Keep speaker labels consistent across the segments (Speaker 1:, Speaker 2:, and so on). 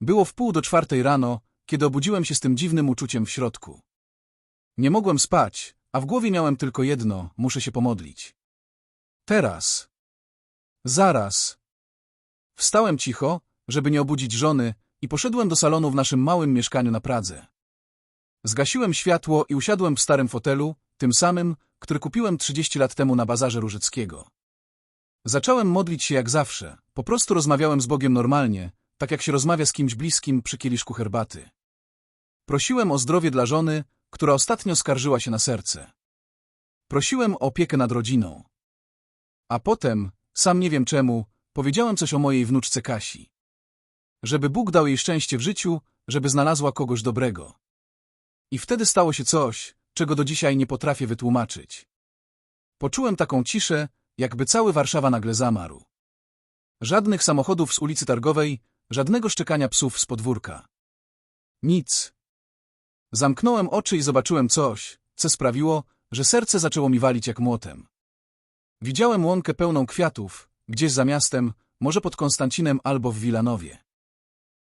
Speaker 1: Było w pół do czwartej rano, kiedy obudziłem się z tym dziwnym uczuciem w środku. Nie mogłem spać, a w głowie miałem tylko jedno, muszę się pomodlić. Teraz. Zaraz. Wstałem cicho, żeby nie obudzić żony i poszedłem do salonu w naszym małym mieszkaniu na Pradze. Zgasiłem światło i usiadłem w starym fotelu, tym samym, który kupiłem 30 lat temu na bazarze Różyckiego. Zacząłem modlić się jak zawsze, po prostu rozmawiałem z Bogiem normalnie, tak jak się rozmawia z kimś bliskim przy kieliszku herbaty. Prosiłem o zdrowie dla żony, która ostatnio skarżyła się na serce. Prosiłem o opiekę nad rodziną. A potem, sam nie wiem czemu, powiedziałem coś o mojej wnuczce Kasi. Żeby Bóg dał jej szczęście w życiu, żeby znalazła kogoś dobrego. I wtedy stało się coś, czego do dzisiaj nie potrafię wytłumaczyć. Poczułem taką ciszę, jakby cały Warszawa nagle zamarł. Żadnych samochodów z ulicy Targowej, żadnego szczekania psów z podwórka. Nic. Zamknąłem oczy i zobaczyłem coś, co sprawiło, że serce zaczęło mi walić jak młotem. Widziałem łąkę pełną kwiatów, gdzieś za miastem, może pod Konstancinem albo w Wilanowie.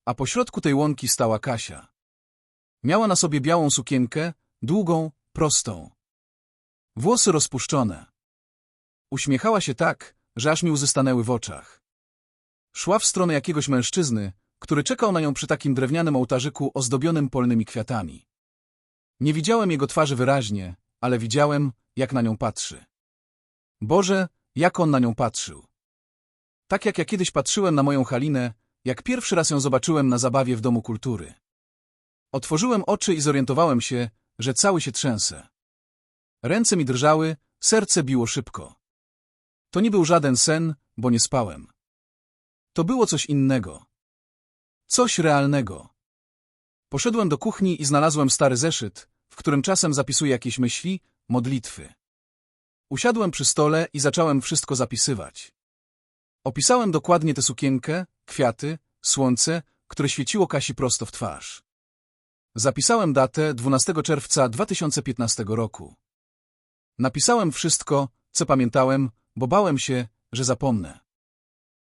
Speaker 1: A pośrodku tej łąki stała Kasia. Miała na sobie białą sukienkę, długą, prostą. Włosy rozpuszczone. Uśmiechała się tak, że aż mi łzy stanęły w oczach. Szła w stronę jakiegoś mężczyzny, który czekał na nią przy takim drewnianym ołtarzyku ozdobionym polnymi kwiatami. Nie widziałem jego twarzy wyraźnie, ale widziałem, jak na nią patrzy. Boże, jak on na nią patrzył. Tak jak ja kiedyś patrzyłem na moją Halinę, jak pierwszy raz ją zobaczyłem na zabawie w Domu Kultury. Otworzyłem oczy i zorientowałem się, że cały się trzęsę. Ręce mi drżały, serce biło szybko. To nie był żaden sen, bo nie spałem. To było coś innego. Coś realnego. Poszedłem do kuchni i znalazłem stary zeszyt, w którym czasem zapisuję jakieś myśli, modlitwy. Usiadłem przy stole i zacząłem wszystko zapisywać. Opisałem dokładnie tę sukienkę, kwiaty, słońce, które świeciło Kasi prosto w twarz. Zapisałem datę 12 czerwca 2015 roku. Napisałem wszystko, co pamiętałem, bo bałem się, że zapomnę.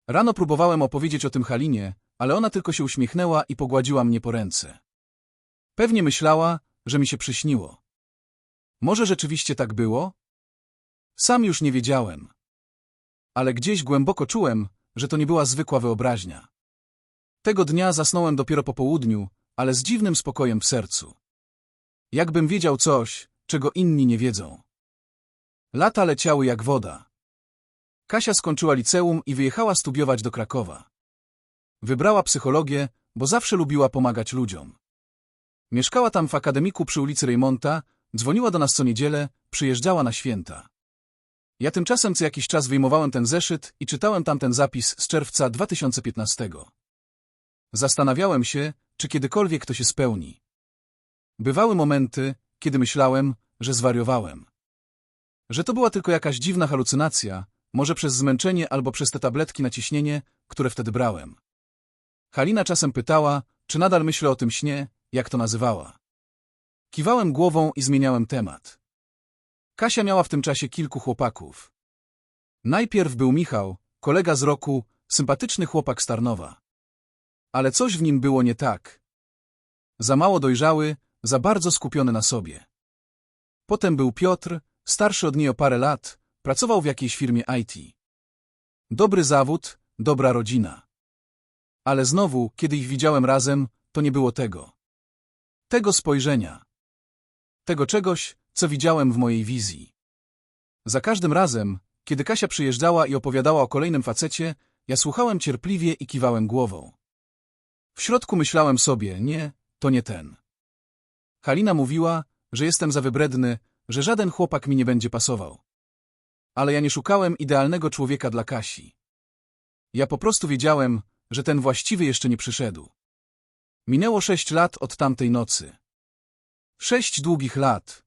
Speaker 1: Rano próbowałem opowiedzieć o tym Halinie, ale ona tylko się uśmiechnęła i pogładziła mnie po ręce. Pewnie myślała, że mi się przyśniło. Może rzeczywiście tak było? Sam już nie wiedziałem. Ale gdzieś głęboko czułem, że to nie była zwykła wyobraźnia. Tego dnia zasnąłem dopiero po południu, ale z dziwnym spokojem w sercu. Jakbym wiedział coś, czego inni nie wiedzą. Lata leciały jak woda. Kasia skończyła liceum i wyjechała studiować do Krakowa. Wybrała psychologię, bo zawsze lubiła pomagać ludziom. Mieszkała tam w akademiku przy ulicy Rejmonta, dzwoniła do nas co niedzielę, przyjeżdżała na święta. Ja tymczasem co jakiś czas wyjmowałem ten zeszyt i czytałem tamten zapis z czerwca 2015. Zastanawiałem się, czy kiedykolwiek to się spełni. Bywały momenty, kiedy myślałem, że zwariowałem. Że to była tylko jakaś dziwna halucynacja, może przez zmęczenie albo przez te tabletki na ciśnienie, które wtedy brałem. Halina czasem pytała, czy nadal myślę o tym śnie, jak to nazywała. Kiwałem głową i zmieniałem temat. Kasia miała w tym czasie kilku chłopaków. Najpierw był Michał, kolega z roku, sympatyczny chłopak z Tarnowa. Ale coś w nim było nie tak. Za mało dojrzały, za bardzo skupiony na sobie. Potem był Piotr, starszy od niej o parę lat, pracował w jakiejś firmie IT. Dobry zawód, dobra rodzina. Ale znowu, kiedy ich widziałem razem, to nie było tego. Tego spojrzenia. Tego czegoś, co widziałem w mojej wizji. Za każdym razem, kiedy Kasia przyjeżdżała i opowiadała o kolejnym facecie, ja słuchałem cierpliwie i kiwałem głową. W środku myślałem sobie, nie, to nie ten. Halina mówiła, że jestem za wybredny, że żaden chłopak mi nie będzie pasował. Ale ja nie szukałem idealnego człowieka dla Kasi. Ja po prostu wiedziałem, że ten właściwy jeszcze nie przyszedł. Minęło sześć lat od tamtej nocy. Sześć długich lat.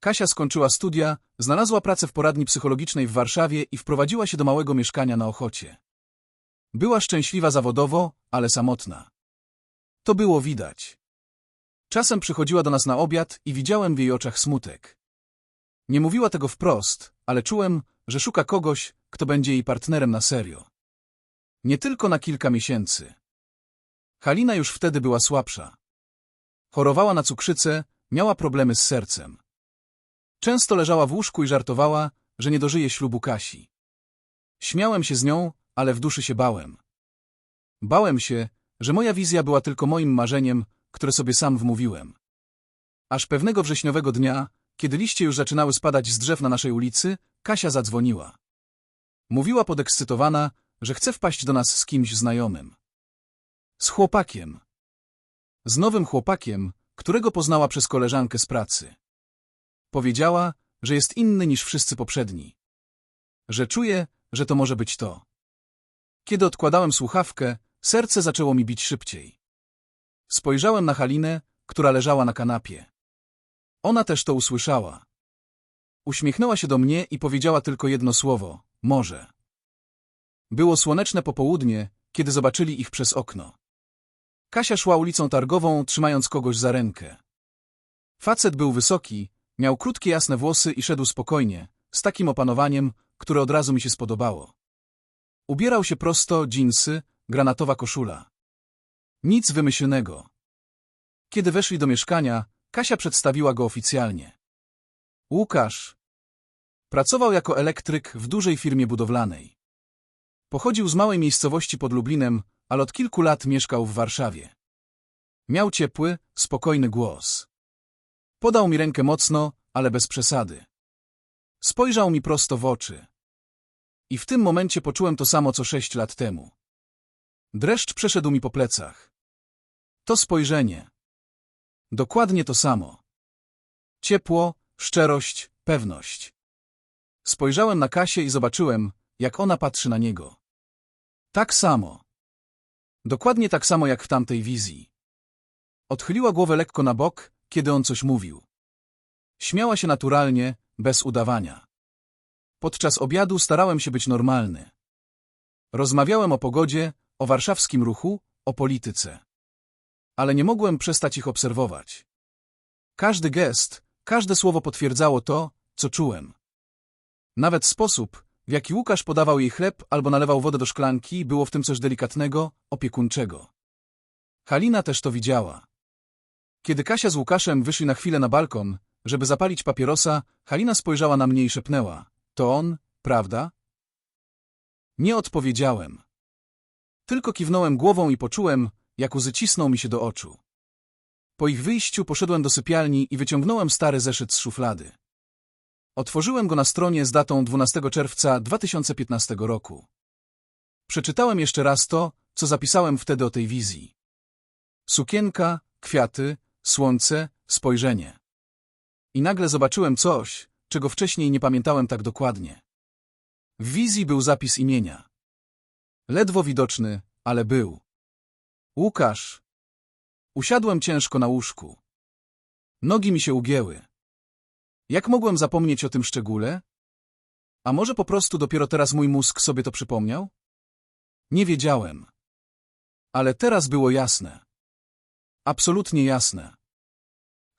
Speaker 1: Kasia skończyła studia, znalazła pracę w poradni psychologicznej w Warszawie i wprowadziła się do małego mieszkania na Ochocie. Była szczęśliwa zawodowo, ale samotna. To było widać. Czasem przychodziła do nas na obiad i widziałem w jej oczach smutek. Nie mówiła tego wprost, ale czułem, że szuka kogoś, kto będzie jej partnerem na serio. Nie tylko na kilka miesięcy. Halina już wtedy była słabsza. Chorowała na cukrzycę, miała problemy z sercem. Często leżała w łóżku i żartowała, że nie dożyje ślubu Kasi. Śmiałem się z nią, ale w duszy się bałem. Bałem się, że moja wizja była tylko moim marzeniem, które sobie sam wmówiłem. Aż pewnego wrześniowego dnia, kiedy liście już zaczynały spadać z drzew na naszej ulicy, Kasia zadzwoniła. Mówiła podekscytowana, że chce wpaść do nas z kimś znajomym. Z chłopakiem. Z nowym chłopakiem, którego poznała przez koleżankę z pracy. Powiedziała, że jest inny niż wszyscy poprzedni. Że czuje, że to może być to. Kiedy odkładałem słuchawkę, serce zaczęło mi bić szybciej. Spojrzałem na Halinę, która leżała na kanapie. Ona też to usłyszała. Uśmiechnęła się do mnie i powiedziała tylko jedno słowo – może. Było słoneczne popołudnie, kiedy zobaczyli ich przez okno. Kasia szła ulicą targową, trzymając kogoś za rękę. Facet był wysoki, miał krótkie jasne włosy i szedł spokojnie, z takim opanowaniem, które od razu mi się spodobało. Ubierał się prosto, dżinsy, granatowa koszula. Nic wymyślnego. Kiedy weszli do mieszkania, Kasia przedstawiła go oficjalnie. Łukasz. Pracował jako elektryk w dużej firmie budowlanej. Pochodził z małej miejscowości pod Lublinem, ale od kilku lat mieszkał w Warszawie. Miał ciepły, spokojny głos. Podał mi rękę mocno, ale bez przesady. Spojrzał mi prosto w oczy. I w tym momencie poczułem to samo co sześć lat temu. Dreszcz przeszedł mi po plecach. To spojrzenie. Dokładnie to samo. Ciepło, szczerość, pewność. Spojrzałem na Kasię i zobaczyłem, jak ona patrzy na niego. Tak samo. Dokładnie tak samo jak w tamtej wizji. Odchyliła głowę lekko na bok, kiedy on coś mówił. Śmiała się naturalnie, bez udawania. Podczas obiadu starałem się być normalny. Rozmawiałem o pogodzie, o warszawskim ruchu, o polityce. Ale nie mogłem przestać ich obserwować. Każdy gest, każde słowo potwierdzało to, co czułem. Nawet sposób, w jaki Łukasz podawał jej chleb albo nalewał wodę do szklanki, było w tym coś delikatnego, opiekuńczego. Halina też to widziała. Kiedy Kasia z Łukaszem wyszli na chwilę na balkon, żeby zapalić papierosa, Halina spojrzała na mnie i szepnęła. To on, prawda? Nie odpowiedziałem. Tylko kiwnąłem głową i poczułem, jak łzy mi się do oczu. Po ich wyjściu poszedłem do sypialni i wyciągnąłem stary zeszyt z szuflady. Otworzyłem go na stronie z datą 12 czerwca 2015 roku. Przeczytałem jeszcze raz to, co zapisałem wtedy o tej wizji. Sukienka, kwiaty, słońce, spojrzenie. I nagle zobaczyłem coś, czego wcześniej nie pamiętałem tak dokładnie. W wizji był zapis imienia. Ledwo widoczny, ale był. Łukasz. Usiadłem ciężko na łóżku. Nogi mi się ugięły. Jak mogłem zapomnieć o tym szczególe? A może po prostu dopiero teraz mój mózg sobie to przypomniał? Nie wiedziałem. Ale teraz było jasne. Absolutnie jasne.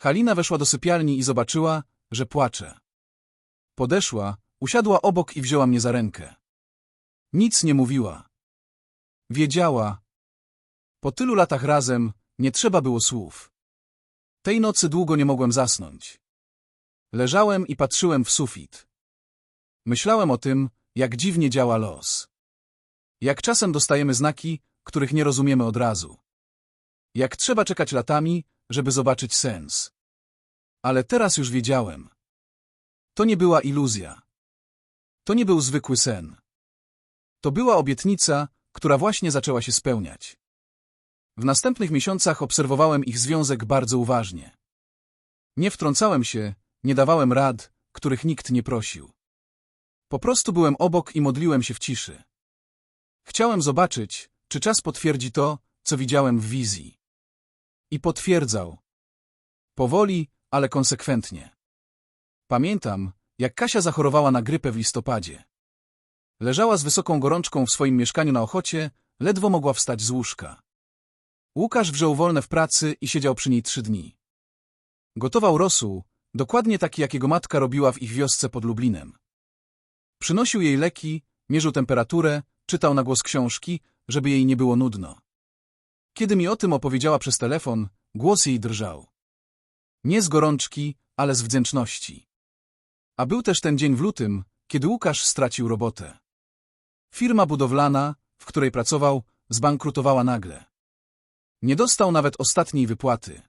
Speaker 1: Halina weszła do sypialni i zobaczyła, że płacze. Podeszła, usiadła obok i wzięła mnie za rękę. Nic nie mówiła. Wiedziała. Po tylu latach razem nie trzeba było słów. Tej nocy długo nie mogłem zasnąć. Leżałem i patrzyłem w sufit. Myślałem o tym, jak dziwnie działa los. Jak czasem dostajemy znaki, których nie rozumiemy od razu. Jak trzeba czekać latami, żeby zobaczyć sens. Ale teraz już wiedziałem. To nie była iluzja. To nie był zwykły sen. To była obietnica, która właśnie zaczęła się spełniać. W następnych miesiącach obserwowałem ich związek bardzo uważnie. Nie wtrącałem się, nie dawałem rad, których nikt nie prosił. Po prostu byłem obok i modliłem się w ciszy. Chciałem zobaczyć, czy czas potwierdzi to, co widziałem w wizji. I potwierdzał. Powoli, ale konsekwentnie. Pamiętam, jak Kasia zachorowała na grypę w listopadzie. Leżała z wysoką gorączką w swoim mieszkaniu na Ochocie, ledwo mogła wstać z łóżka. Łukasz wziął wolne w pracy i siedział przy niej trzy dni. Gotował rosół, dokładnie taki, jakiego matka robiła w ich wiosce pod Lublinem. Przynosił jej leki, mierzył temperaturę, czytał na głos książki, żeby jej nie było nudno. Kiedy mi o tym opowiedziała przez telefon, głos jej drżał. Nie z gorączki, ale z wdzięczności. A był też ten dzień w lutym, kiedy Łukasz stracił robotę. Firma budowlana, w której pracował, zbankrutowała nagle. Nie dostał nawet ostatniej wypłaty.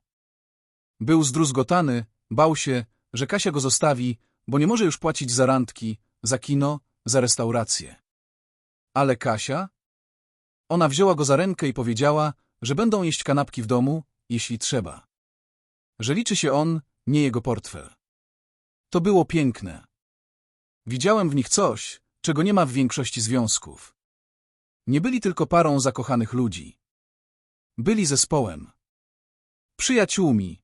Speaker 1: Był zdruzgotany, bał się, że Kasia go zostawi, bo nie może już płacić za randki, za kino, za restaurację. Ale Kasia? Ona wzięła go za rękę i powiedziała, że będą jeść kanapki w domu, jeśli trzeba. Że liczy się on, nie jego portfel. To było piękne. Widziałem w nich coś, czego nie ma w większości związków. Nie byli tylko parą zakochanych ludzi. Byli zespołem. Przyjaciółmi.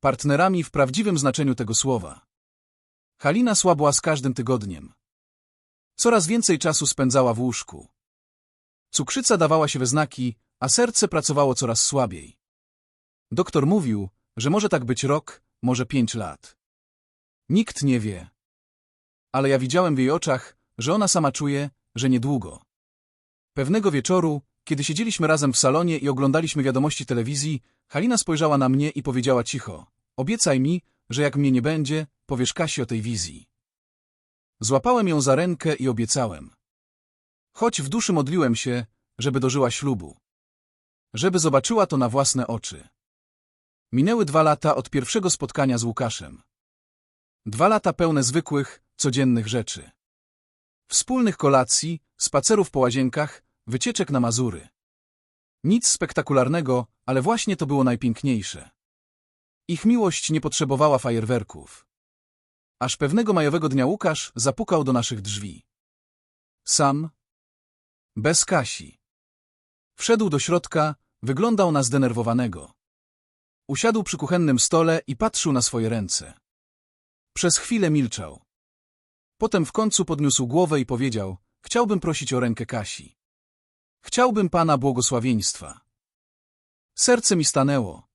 Speaker 1: Partnerami w prawdziwym znaczeniu tego słowa. Halina słabła z każdym tygodniem. Coraz więcej czasu spędzała w łóżku. Cukrzyca dawała się we znaki, a serce pracowało coraz słabiej. Doktor mówił, że może tak być rok, może pięć lat. Nikt nie wie. Ale ja widziałem w jej oczach, że ona sama czuje, że niedługo. Pewnego wieczoru, kiedy siedzieliśmy razem w salonie i oglądaliśmy wiadomości telewizji, Halina spojrzała na mnie i powiedziała cicho: Obiecaj mi, że jak mnie nie będzie, powiesz Kasi o tej wizji. Złapałem ją za rękę i obiecałem. Choć w duszy modliłem się, żeby dożyła ślubu. Żeby zobaczyła to na własne oczy. Minęły dwa lata od pierwszego spotkania z Łukaszem. Dwa lata pełne zwykłych, codziennych rzeczy. Wspólnych kolacji, spacerów po łazienkach, wycieczek na Mazury. Nic spektakularnego, ale właśnie to było najpiękniejsze. Ich miłość nie potrzebowała fajerwerków. Aż pewnego majowego dnia Łukasz zapukał do naszych drzwi. Sam. Bez Kasi. Wszedł do środka, wyglądał na zdenerwowanego. Usiadł przy kuchennym stole i patrzył na swoje ręce. Przez chwilę milczał. Potem w końcu podniósł głowę i powiedział, chciałbym prosić o rękę Kasi. Chciałbym Pana błogosławieństwa. Serce mi stanęło.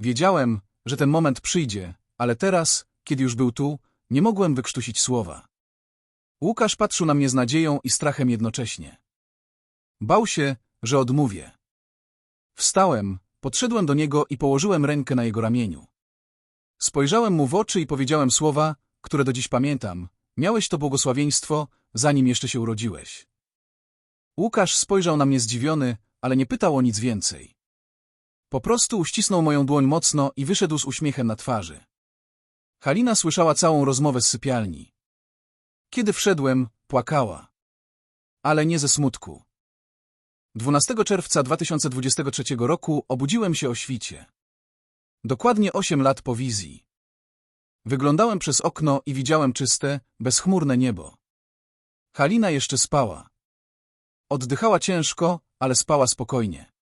Speaker 1: Wiedziałem, że ten moment przyjdzie, ale teraz, kiedy już był tu, nie mogłem wykrztusić słowa. Łukasz patrzył na mnie z nadzieją i strachem jednocześnie. Bał się, że odmówię. Wstałem, podszedłem do niego i położyłem rękę na jego ramieniu. Spojrzałem mu w oczy i powiedziałem słowa, które do dziś pamiętam. Miałeś to błogosławieństwo, zanim jeszcze się urodziłeś. Łukasz spojrzał na mnie zdziwiony, ale nie pytał o nic więcej. Po prostu uścisnął moją dłoń mocno i wyszedł z uśmiechem na twarzy. Halina słyszała całą rozmowę z sypialni. Kiedy wszedłem, płakała. Ale nie ze smutku. 12 czerwca 2023 roku obudziłem się o świcie. Dokładnie 8 lat po wizji. Wyglądałem przez okno i widziałem czyste, bezchmurne niebo. Halina jeszcze spała. Oddychała ciężko, ale spała spokojnie.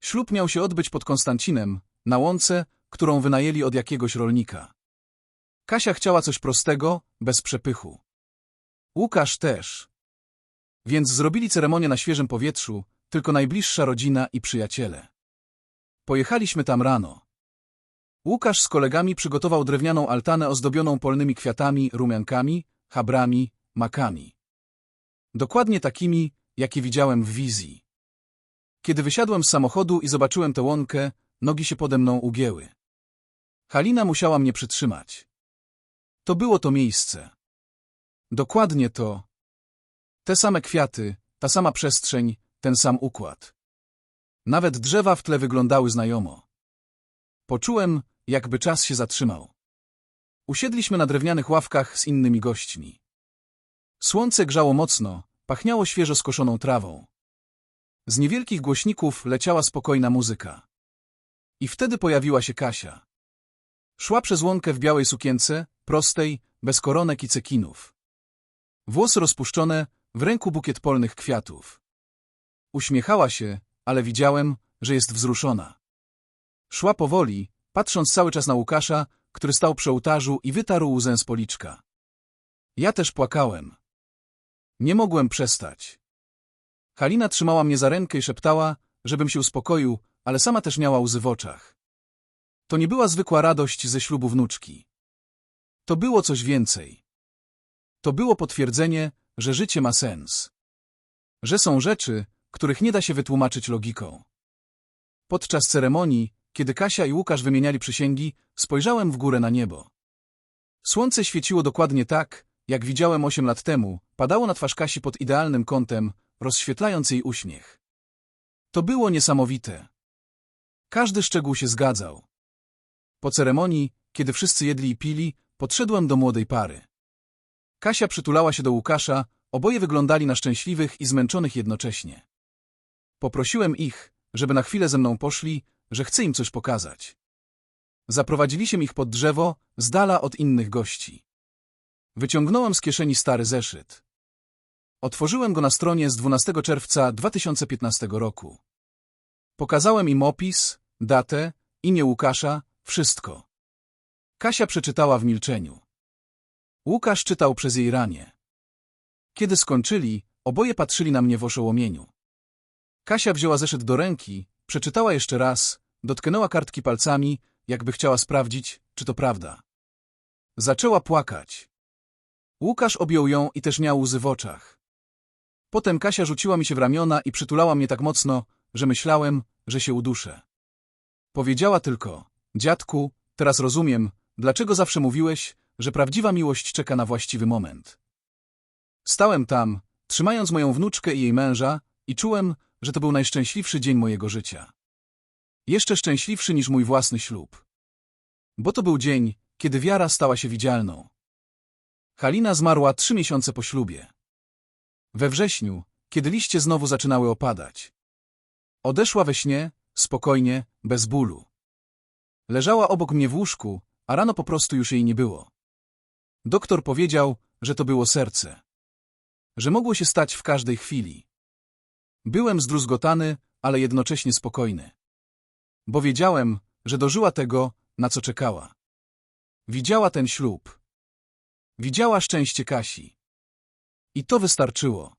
Speaker 1: Ślub miał się odbyć pod Konstancinem, na łące, którą wynajęli od jakiegoś rolnika. Kasia chciała coś prostego, bez przepychu. Łukasz też. Więc zrobili ceremonię na świeżym powietrzu, tylko najbliższa rodzina i przyjaciele. Pojechaliśmy tam rano. Łukasz z kolegami przygotował drewnianą altanę ozdobioną polnymi kwiatami, rumiankami, habrami, makami. Dokładnie takimi, jakie widziałem w wizji. Kiedy wysiadłem z samochodu i zobaczyłem tę łąkę, nogi się pode mną ugięły. Halina musiała mnie przytrzymać. To było to miejsce. Dokładnie to. Te same kwiaty, ta sama przestrzeń, ten sam układ. Nawet drzewa w tle wyglądały znajomo. Poczułem, jakby czas się zatrzymał. Usiedliśmy na drewnianych ławkach z innymi gośćmi. Słońce grzało mocno, pachniało świeżo skoszoną trawą. Z niewielkich głośników leciała spokojna muzyka. I wtedy pojawiła się Kasia. Szła przez łąkę w białej sukience, prostej, bez koronek i cekinów. Włosy rozpuszczone, w ręku bukiet polnych kwiatów. Uśmiechała się, ale widziałem, że jest wzruszona. Szła powoli, patrząc cały czas na Łukasza, który stał przy ołtarzu i wytarł łzę z policzka. Ja też płakałem. Nie mogłem przestać. Halina trzymała mnie za rękę i szeptała, żebym się uspokoił, ale sama też miała łzy w oczach. To nie była zwykła radość ze ślubu wnuczki. To było coś więcej. To było potwierdzenie, że życie ma sens. Że są rzeczy, których nie da się wytłumaczyć logiką. Podczas ceremonii, kiedy Kasia i Łukasz wymieniali przysięgi, spojrzałem w górę na niebo. Słońce świeciło dokładnie tak, jak widziałem osiem lat temu, padało na twarz Kasi pod idealnym kątem, rozświetlając jej uśmiech. To było niesamowite. Każdy szczegół się zgadzał. Po ceremonii, kiedy wszyscy jedli i pili, podszedłem do młodej pary. Kasia przytulała się do Łukasza, oboje wyglądali na szczęśliwych i zmęczonych jednocześnie. Poprosiłem ich, żeby na chwilę ze mną poszli, że chcę im coś pokazać. Zaprowadziliśmy ich pod drzewo, z dala od innych gości. Wyciągnąłem z kieszeni stary zeszyt. Otworzyłem go na stronie z 12 czerwca 2015 roku. Pokazałem im opis, datę, imię Łukasza, wszystko. Kasia przeczytała w milczeniu. Łukasz czytał przez jej ramię. Kiedy skończyli, oboje patrzyli na mnie w oszołomieniu. Kasia wzięła zeszyt do ręki, przeczytała jeszcze raz, dotknęła kartki palcami, jakby chciała sprawdzić, czy to prawda. Zaczęła płakać. Łukasz objął ją i też miał łzy w oczach. Potem Kasia rzuciła mi się w ramiona i przytulała mnie tak mocno, że myślałem, że się uduszę. Powiedziała tylko, dziadku, teraz rozumiem, dlaczego zawsze mówiłeś, że prawdziwa miłość czeka na właściwy moment. Stałem tam, trzymając moją wnuczkę i jej męża i czułem, że to był najszczęśliwszy dzień mojego życia. Jeszcze szczęśliwszy niż mój własny ślub. Bo to był dzień, kiedy wiara stała się widzialną. Halina zmarła trzy miesiące po ślubie. We wrześniu, kiedy liście znowu zaczynały opadać. Odeszła we śnie, spokojnie, bez bólu. Leżała obok mnie w łóżku, a rano po prostu już jej nie było. Doktor powiedział, że to było serce. Że mogło się stać w każdej chwili. Byłem zdruzgotany, ale jednocześnie spokojny. Bo wiedziałem, że dożyła tego, na co czekała. Widziała ten ślub. Widziała szczęście Kasi. I to wystarczyło.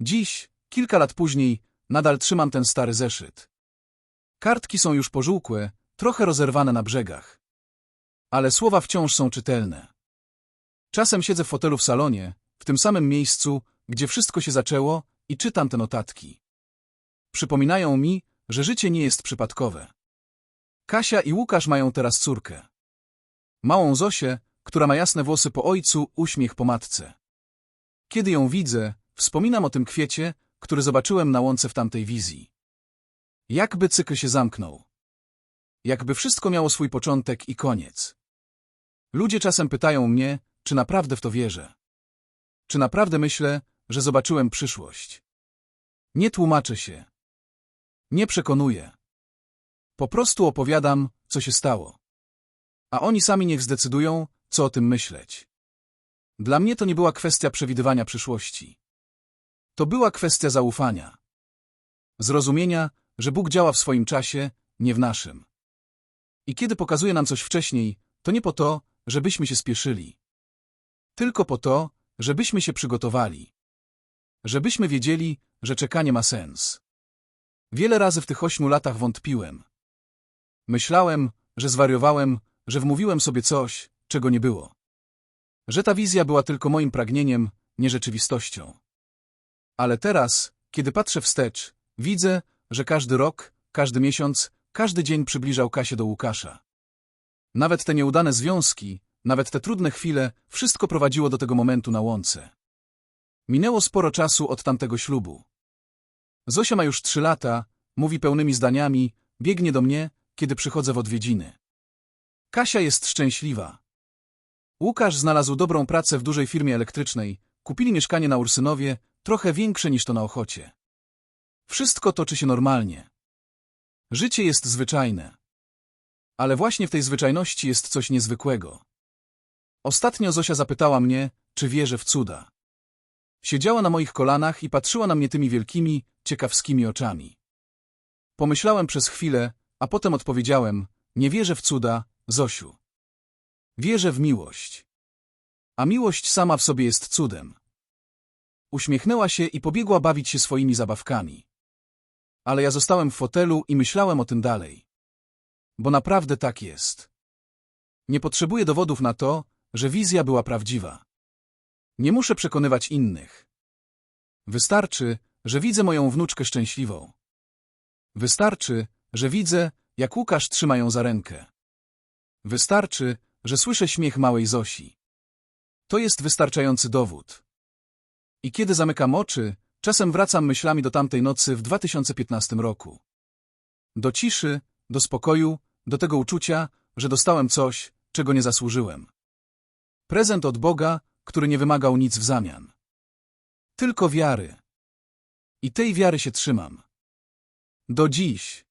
Speaker 1: Dziś, kilka lat później, nadal trzymam ten stary zeszyt. Kartki są już pożółkłe, trochę rozerwane na brzegach. Ale słowa wciąż są czytelne. Czasem siedzę w fotelu w salonie, w tym samym miejscu, gdzie wszystko się zaczęło i czytam te notatki. Przypominają mi, że życie nie jest przypadkowe. Kasia i Łukasz mają teraz córkę. Małą Zosię, która ma jasne włosy po ojcu, uśmiech po matce. Kiedy ją widzę, wspominam o tym kwiecie, który zobaczyłem na łące w tamtej wizji. Jakby cykl się zamknął. Jakby wszystko miało swój początek i koniec. Ludzie czasem pytają mnie, czy naprawdę w to wierzę. Czy naprawdę myślę, że zobaczyłem przyszłość. Nie tłumaczę się. Nie przekonuję. Po prostu opowiadam, co się stało. A oni sami niech zdecydują, co o tym myśleć. Dla mnie to nie była kwestia przewidywania przyszłości. To była kwestia zaufania. Zrozumienia, że Bóg działa w swoim czasie, nie w naszym. I kiedy pokazuje nam coś wcześniej, to nie po to, żebyśmy się spieszyli. Tylko po to, żebyśmy się przygotowali. Żebyśmy wiedzieli, że czekanie ma sens. Wiele razy w tych ośmiu latach wątpiłem. Myślałem, że zwariowałem, że wmówiłem sobie coś, czego nie było. Że ta wizja była tylko moim pragnieniem, nie rzeczywistością. Ale teraz, kiedy patrzę wstecz, widzę, że każdy rok, każdy miesiąc, każdy dzień przybliżał Kasię do Łukasza. Nawet te nieudane związki, nawet te trudne chwile, wszystko prowadziło do tego momentu na łące. Minęło sporo czasu od tamtego ślubu. Zosia ma już trzy lata, mówi pełnymi zdaniami, biegnie do mnie, kiedy przychodzę w odwiedziny. Kasia jest szczęśliwa. Łukasz znalazł dobrą pracę w dużej firmie elektrycznej, kupili mieszkanie na Ursynowie, trochę większe niż to na Ochocie. Wszystko toczy się normalnie. Życie jest zwyczajne. Ale właśnie w tej zwyczajności jest coś niezwykłego. Ostatnio Zosia zapytała mnie, czy wierzę w cuda. Siedziała na moich kolanach i patrzyła na mnie tymi wielkimi, ciekawskimi oczami. Pomyślałem przez chwilę, a potem odpowiedziałem, nie wierzę w cuda, Zosiu. Wierzę w miłość. A miłość sama w sobie jest cudem. Uśmiechnęła się i pobiegła bawić się swoimi zabawkami. Ale ja zostałem w fotelu i myślałem o tym dalej. Bo naprawdę tak jest. Nie potrzebuję dowodów na to, że wizja była prawdziwa. Nie muszę przekonywać innych. Wystarczy, że widzę moją wnuczkę szczęśliwą. Wystarczy, że widzę, jak Łukasz trzyma ją za rękę. Wystarczy, że słyszę śmiech małej Zosi. To jest wystarczający dowód. I kiedy zamykam oczy, czasem wracam myślami do tamtej nocy w 2015 roku. Do ciszy, do spokoju, do tego uczucia, że dostałem coś, czego nie zasłużyłem. Prezent od Boga, który nie wymagał nic w zamian. Tylko wiary. I tej wiary się trzymam. Do dziś.